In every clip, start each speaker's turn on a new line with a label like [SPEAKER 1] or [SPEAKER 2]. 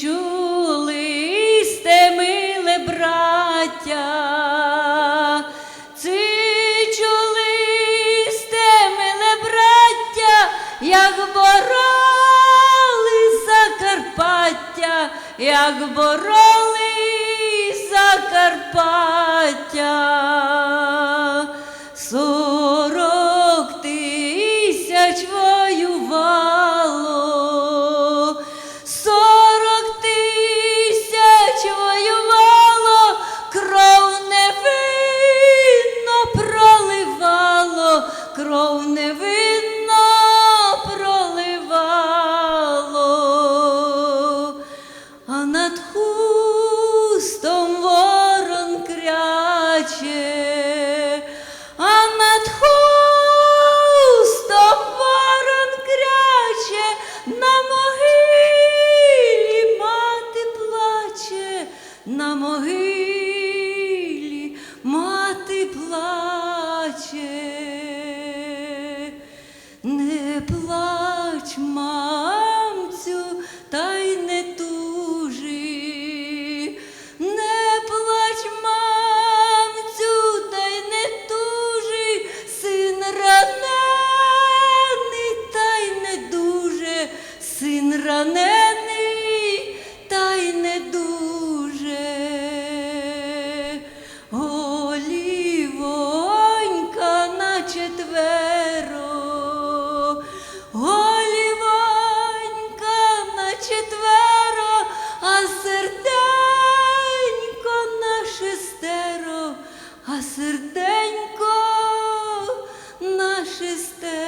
[SPEAKER 1] Чули сте миле браття, Ци чули миле браття, як бороли Закарпаття, як бороли Закарпаття. пушисте.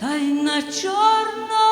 [SPEAKER 1] та й на чорно.